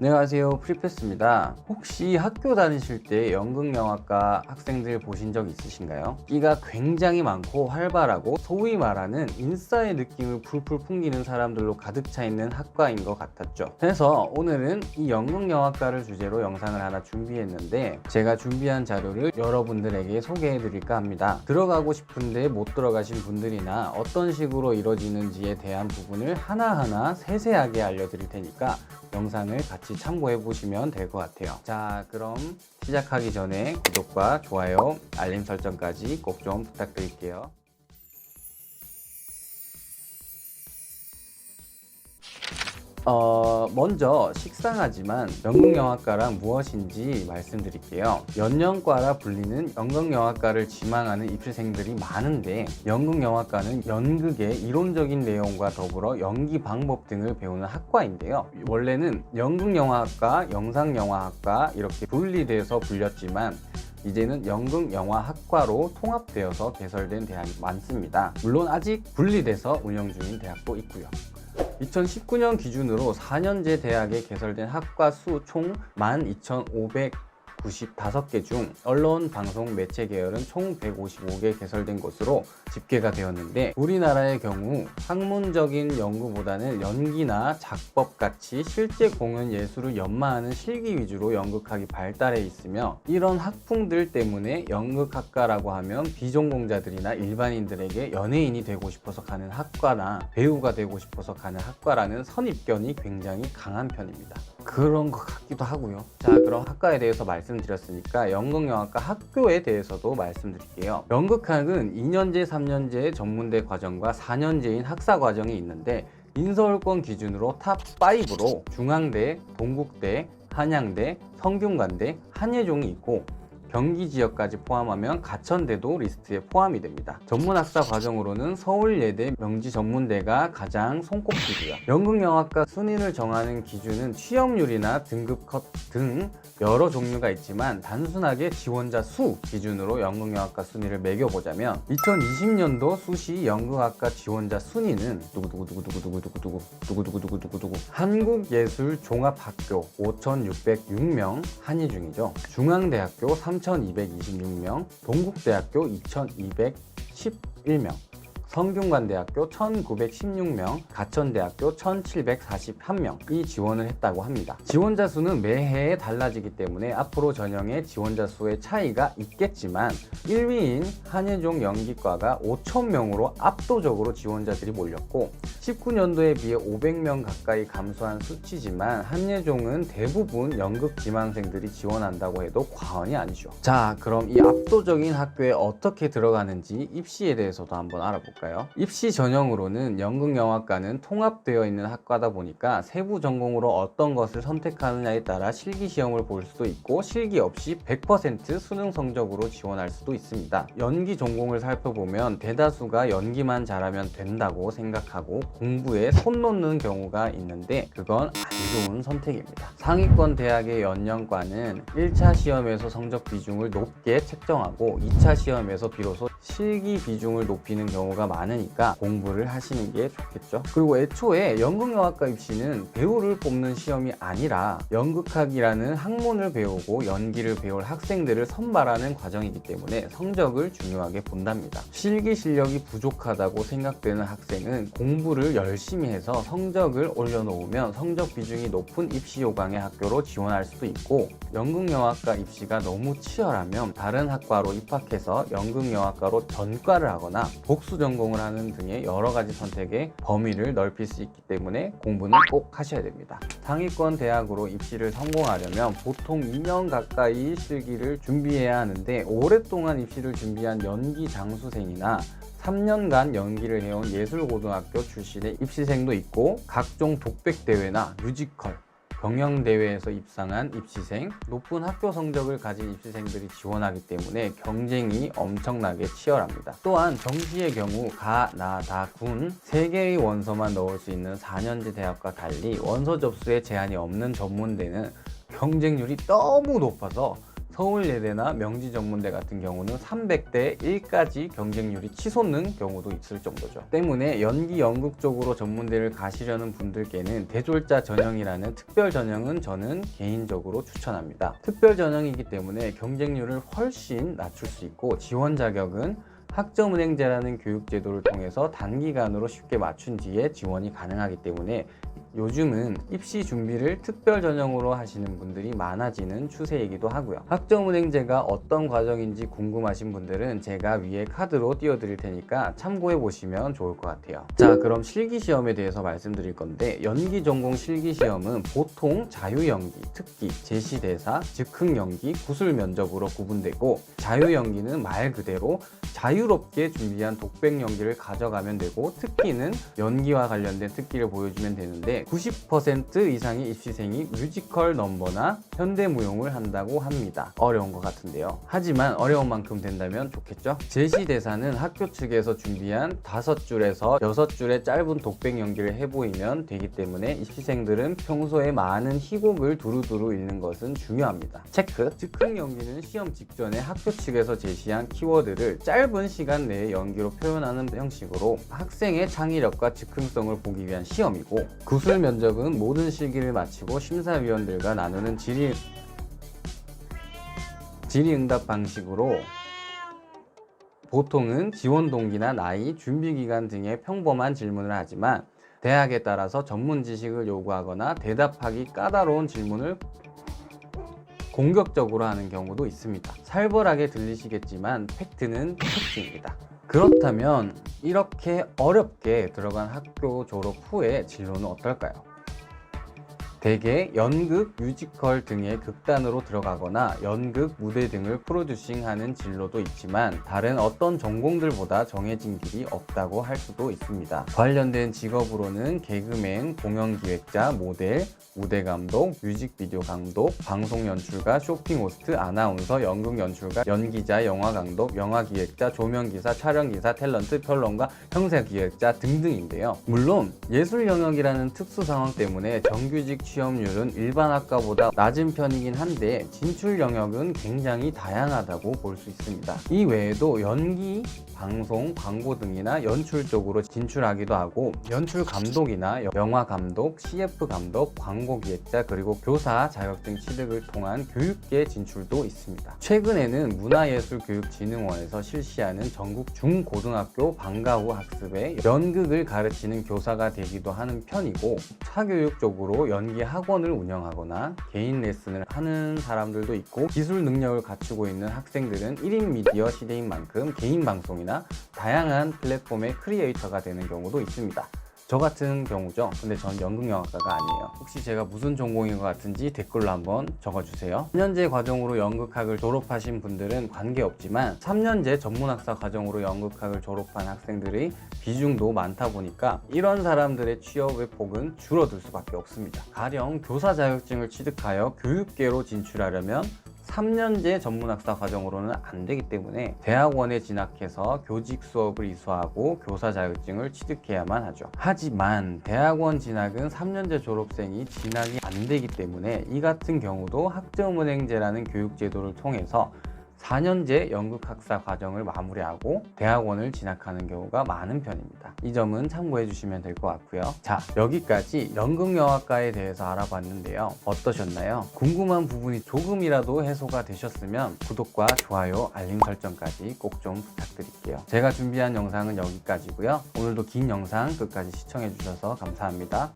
안녕하세요. 프리패스입니다. 혹시 학교 다니실 때 연극영화과 학생들 보신 적 있으신가요? 끼가 굉장히 많고 활발하고 소위 말하는 인싸의 느낌을 풀풀 풍기는 사람들로 가득 차 있는 학과인 것 같았죠. 그래서 오늘은 이 연극영화과를 주제로 영상을 하나 준비했는데 제가 준비한 자료를 여러분들에게 소개해 드릴까 합니다. 들어가고 싶은데 못 들어가신 분들이나 어떤 식으로 이루어지는지에 대한 부분을 하나하나 세세하게 알려드릴 테니까 영상을 같이 참고해 보시면 될 것 같아요. 자, 그럼 시작하기 전에 구독과 좋아요, 알림 설정까지 꼭 좀 부탁드릴게요. 어, 먼저 식상하지만 연극영화과란 무엇인지 말씀드릴게요. 연영과라 불리는 연극영화과를 지망하는 입시생들이 많은데 연극영화과는 연극의 이론적인 내용과 더불어 연기 방법 등을 배우는 학과인데요. 원래는 연극영화학과, 영상영화학과 이렇게 분리돼서 불렸지만 이제는 연극 영화 학과로 통합되어서 개설된 대학이 많습니다. 물론 아직 분리돼서 운영 중인 대학도 있고요. 2019년 기준으로 4년제 대학에 개설된 학과 수 총 12,595개 중 언론, 방송, 매체 계열은 총 155개 개설된 것으로 집계가 되었는데 우리나라의 경우 학문적인 연구보다는 연기나 작법 같이 실제 공연 예술을 연마하는 실기 위주로 연극학이 발달해 있으며 이런 학풍들 때문에 연극학과라고 하면 비전공자들이나 일반인들에게 연예인이 되고 싶어서 가는 학과나 배우가 되고 싶어서 가는 학과라는 선입견이 굉장히 강한 편입니다. 그런 것 같기도 하고요. 자, 그럼 학과에 대해서 말씀드렸으니까 연극영화과 학교에 대해서도 말씀드릴게요. 연극학은 2년제, 3년제 전문대 과정과 4년제인 학사 과정이 있는데 인서울권 기준으로 탑5로 중앙대, 동국대, 한양대, 성균관대, 한예종이 있고 경기 지역까지 포함하면 가천대도 리스트에 포함이 됩니다. 전문학사 과정으로는 서울예대 명지전문대가 가장 손꼽히고요. 연극영화과 순위를 정하는 기준은 취업률이나 등급 컷 등 여러 종류가 있지만 단순하게 지원자 수 기준으로 연극영화과 순위를 매겨보자면 2020년도 수시 연극학과 지원자 순위는 두구두구두구두구두구두구 두구두구두구두구두구 한국예술종합학교 5,606명 한의 중이죠. 중앙대학교 3,226명, 동국대학교 2,211명, 성균관대학교 1916명, 가천대학교 1741명이 지원을 했다고 합니다. 지원자 수는 매해 달라지기 때문에 앞으로 전형의 지원자 수의 차이가 있겠지만 1위인 한예종 연기과가 5,000명으로 압도적으로 지원자들이 몰렸고 19년도에 비해 500명 가까이 감소한 수치지만 한예종은 대부분 연극 지망생들이 지원한다고 해도 과언이 아니죠. 자, 그럼 이 압도적인 학교에 어떻게 들어가는지 입시에 대해서도 한번 알아볼 까요? 입시 전형으로는 연극영화과는 통합되어 있는 학과다 보니까 세부 전공으로 어떤 것을 선택하느냐에 따라 실기 시험을 볼 수도 있고 실기 없이 100% 수능 성적으로 지원할 수도 있습니다. 연기 전공을 살펴보면 대다수가 연기만 잘하면 된다고 생각하고 공부에 손 놓는 경우가 있는데 그건 안 좋은 선택입니다. 상위권 대학의 연영과는 1차 시험에서 성적 비중을 높게 책정하고 2차 시험에서 비로소 실기 비중을 높이는 경우가 많으니까 공부를 하시는 게 좋겠죠. 그리고 애초에 연극영화과 입시는 배우를 뽑는 시험이 아니라 연극학이라는 학문을 배우고 연기를 배울 학생들을 선발하는 과정이기 때문에 성적을 중요하게 본답니다. 실기 실력이 부족하다고 생각되는 학생은 공부를 열심히 해서 성적을 올려놓으면 성적 비중이 높은 입시 요강의 학교로 지원할 수도 있고 연극영화과 입시가 너무 치열하면 다른 학과로 입학해서 연극영화과로 전과를 하거나 복수 전공을 하는 등의 여러 가지 선택의 범위를 넓힐 수 있기 때문에 공부는 꼭 하셔야 됩니다. 상위권 대학으로 입시를 성공하려면 보통 2년 가까이 실기를 준비해야 하는데 오랫동안 입시를 준비한 연기 장수생이나 3년간 연기를 해온 예술고등학교 출신의 입시생도 있고 각종 독백대회나 뮤지컬, 경영대회에서 입상한 입시생, 높은 학교 성적을 가진 입시생들이 지원하기 때문에 경쟁이 엄청나게 치열합니다. 또한 정시의 경우 가, 나, 다, 군 3개의 원서만 넣을 수 있는 4년제 대학과 달리 원서 접수에 제한이 없는 전문대는 경쟁률이 너무 높아서 서울예대나 명지전문대 같은 경우는 300대 1까지 경쟁률이 치솟는 경우도 있을 정도죠. 때문에 연기 연극 쪽으로 전문대를 가시려는 분들께는 대졸자 전형이라는 특별 전형은 저는 개인적으로 추천합니다. 특별 전형이기 때문에 경쟁률을 훨씬 낮출 수 있고 지원 자격은 학점은행제라는 교육제도를 통해서 단기간으로 쉽게 맞춘 뒤에 지원이 가능하기 때문에 요즘은 입시 준비를 특별 전형으로 하시는 분들이 많아지는 추세이기도 하고요. 학점은행제가 어떤 과정인지 궁금하신 분들은 제가 위에 카드로 띄워드릴 테니까 참고해 보시면 좋을 것 같아요. 자, 그럼 실기 시험에 대해서 말씀드릴 건데 연기 전공 실기 시험은 보통 자유연기, 특기, 제시대사, 즉흥연기, 구술 면접으로 구분되고 자유연기는 말 그대로 자유롭게 준비한 독백 연기를 가져가면 되고 특기는 연기와 관련된 특기를 보여주면 되는데 90% 이상의 입시생이 뮤지컬 넘버나 현대무용을 한다고 합니다. 어려운 것 같은데요. 하지만 어려운 만큼 된다면 좋겠죠? 제시 대사는 학교 측에서 준비한 5줄에서 6줄의 짧은 독백 연기를 해보이면 되기 때문에 입시생들은 평소에 많은 희곡을 두루두루 읽는 것은 중요합니다. 체크! 즉흥 연기는 시험 직전에 학교 측에서 제시한 키워드를 짧은 시간 내에 연기로 표현하는 형식으로 학생의 창의력과 즉흥성을 보기 위한 시험이고 구술 면접은 모든 실기를 마치고 심사위원들과 나누는 질의 질의응답 방식으로 보통은 지원 동기나 나이, 준비 기간 등의 평범한 질문을 하지만 대학에 따라서 전문 지식을 요구하거나 대답하기 까다로운 질문을 공격적으로 하는 경우도 있습니다. 살벌하게 들리시겠지만 팩트는 팩트입니다. 그렇다면 이렇게 어렵게 들어간 학교 졸업 후에 진로는 어떨까요? 대개 연극, 뮤지컬 등의 극단으로 들어가거나 연극, 무대 등을 프로듀싱하는 진로도 있지만 다른 어떤 전공들보다 정해진 길이 없다고 할 수도 있습니다. 관련된 직업으로는 개그맨, 공연기획자, 모델, 무대 감독, 뮤직비디오 감독, 방송 연출가, 쇼핑 호스트, 아나운서, 연극 연출가, 연기자, 영화 감독, 영화 기획자, 조명 기사, 촬영 기사, 탤런트, 평론가, 형사 기획자 등등인데요. 물론 예술 영역이라는 특수 상황 때문에 정규직 취업률은 일반 학과보다 낮은 편이긴 한데 진출 영역은 굉장히 다양하다고 볼 수 있습니다. 이 외에도 연기, 방송, 광고 등이나 연출 쪽으로 진출하기도 하고 연출 감독이나 영화 감독, CF 감독, 광고 기획자 그리고 교사 자격증 취득을 통한 교육계 진출도 있습니다. 최근에는 문화예술교육진흥원에서 실시하는 전국 중고등학교 방과 후 학습에 연극을 가르치는 교사가 되기도 하는 편이고 사교육 쪽으로 연기 학원을 운영하거나 개인 레슨을 하는 사람들도 있고 기술 능력을 갖추고 있는 학생들은 1인 미디어 시대인 만큼 개인 방송 이나 다양한 플랫폼의 크리에이터가 되는 경우도 있습니다. 저 같은 경우죠. 근데 전 연극영화과가 아니에요. 혹시 제가 무슨 전공인 것 같은지 댓글로 한번 적어주세요. 3년제 과정으로 연극학을 졸업하신 분들은 관계없지만 3년제 전문학사 과정으로 연극학을 졸업한 학생들의 비중도 많다 보니까 이런 사람들의 취업의 폭은 줄어들 수밖에 없습니다. 가령 교사 자격증을 취득하여 교육계로 진출하려면 3년제 전문학사 과정으로는 안 되기 때문에 대학원에 진학해서 교직 수업을 이수하고 교사 자격증을 취득해야만 하죠. 하지만 대학원 진학은 3년제 졸업생이 진학이 안 되기 때문에 이 같은 경우도 학점은행제라는 교육제도를 통해서 4년제 연극학사 과정을 마무리하고 대학원을 진학하는 경우가 많은 편입니다. 이 점은 참고해 주시면 될 것 같고요. 자, 여기까지 연극영화과에 대해서 알아봤는데요. 어떠셨나요? 궁금한 부분이 조금이라도 해소가 되셨으면 구독과 좋아요, 알림 설정까지 꼭 좀 부탁드릴게요. 제가 준비한 영상은 여기까지고요. 오늘도 긴 영상 끝까지 시청해 주셔서 감사합니다.